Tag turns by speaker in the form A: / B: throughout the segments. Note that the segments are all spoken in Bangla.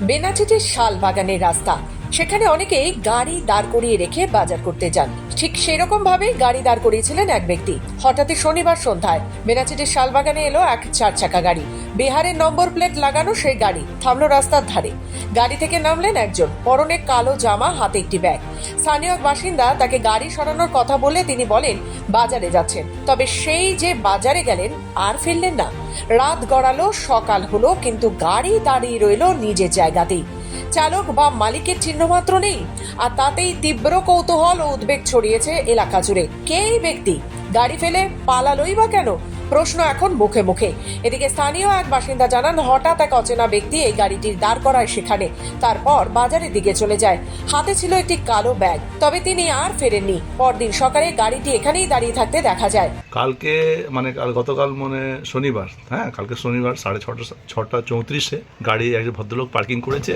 A: বেনাচিটির শাল বাগানের রাস্তা সেখানে অনেকেই গাড়ি দাঁড় করিয়ে রেখে বাজার করতে যান। ঠিক সেরকম ভাবে গাড়ি দাঁড় করিয়েছিলেন এক ব্যক্তি। হঠাৎই শনিবার সন্ধ্যায় বেনাচিটির শালবাগানে এলো এক চার চাকা গাড়ি। বিহারের নম্বর প্লেট লাগানো সেই গাড়ি থামলো রাস্তার ধারে। গাড়ি থেকে নামলেন একজন। পরনে কালো জামা, হাতে একটি ব্যাগ। স্থানীয় বাসিন্দা তাকে গাড়ি সরানোর কথা বলে তিনি বলেন, বাজারে যাচ্ছেন। তবে সেই যে বাজারে গেলেন, আর ফিরলেন না। রাত গড়ালো, সকাল হলো, কিন্তু গাড়ি দাঁড়িয়ে রইল নিজের জায়গাতেই। চালক বা মালিকের চিহ্ন মাত্র নেই, আর তাতেই তীব্র কৌতূহল ও উদ্বেগ ছড়িয়েছে এলাকা জুড়ে। কে এই ব্যক্তি? গাড়ি ফেলে পালালোই বা কেন? প্রশ্ন এখন মুখে মুখে। এদিকে স্থানীয় এক বাসিন্দা জানান, হঠাৎ এক অচেনা ব্যক্তি এই গাড়িটির দাঁড় করায় সেখানে। তারপর বাজারের দিকে চলে যায়। হাতে ছিল একটি কালো ব্যাগ, তবে তিনি আর ফেরেননি। পরদিন সকালে গাড়িটি এখানেই দাঁড়িয়ে থাকতে দেখা যায়।
B: কালকে মানে কাল, গতকাল মানে শনিবার হ্যাঁ কালকে শনিবার সাড়ে ছটা ছটা চৌত্রিশে গাড়ি একজন ভদ্রলোক পার্কিং করেছে।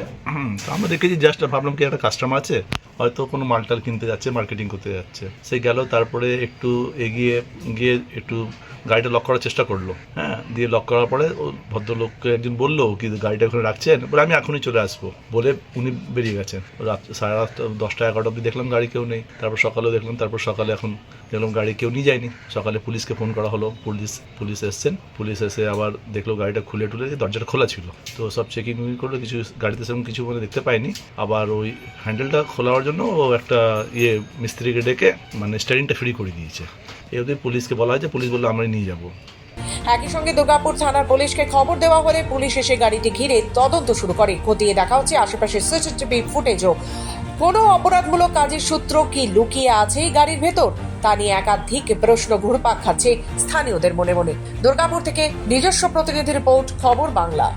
B: তো আমরা দেখেছি জাস্ট ভাবলাম কি একটা কাস্টমার আছে, হয়তো কোনো মালটাল কিনতে যাচ্ছে মার্কেটিং করতে যাচ্ছে। সে গেল, তারপরে একটু এগিয়ে, গিয়ে একটু গাড়িটা লক করার চেষ্টা করল। হ্যাঁ দিয়ে লক করার পরে ও ভদ্রলোককে একদিন বলল কি গাড়িটা ওখানে রাখছেন? বলে, আমি এখনই চলে আসব। বলে উনি বেরিয়ে গেছেন। রাত, সাড়ে রাত দশটা, এগারোটা অবধি দেখলাম গাড়ি কেউ নেই। তারপর সকালেও দেখলাম, তারপর সকালে এখন দেখলাম গাড়ি কেউ নিয়ে যায়নি। সকালে পুলিশকে ফোন করা হলো, পুলিশ পুলিশ এসছেন। পুলিশ এসে আবার দেখল গাড়িটা খুলে টুলে দরজাটা খোলা ছিল। তো সব চেকিং করল, কিছু গাড়িতে সেরকম কিছু মানে দেখতে পাইনি। আবার ওই হ্যান্ডেলটা খোলার জন্য ও একটা ইয়ে মিস্ত্রিকে ডেকে মানে স্টারিংটা ফ্রি করে দিয়েছে। এই অবধি পুলিশকে বলা হয়েছে, পুলিশ বলল আমরা নিয়ে যাব।
A: একই সঙ্গে দুর্গাপুর থানার পুলিশকে খবর দেওয়া হলে পুলিশ এসে গাড়িটি ঘিরে তদন্ত শুরু করে। খতিয়ে দেখা হচ্ছে আশেপাশের সিসিটিভি ফুটেজও কোনো অপরাধমূলক কাজের সূত্র কি লুকিয়ে আছে এই গাড়ির ভেতর? তা নিয়ে একাধিক প্রশ্ন ঘুরপাক খাচ্ছে স্থানীয়দের মনে মনে। দুর্গাপুর থেকে নিজস্ব প্রতিনিধি রিপোর্ট, খবর বাংলা।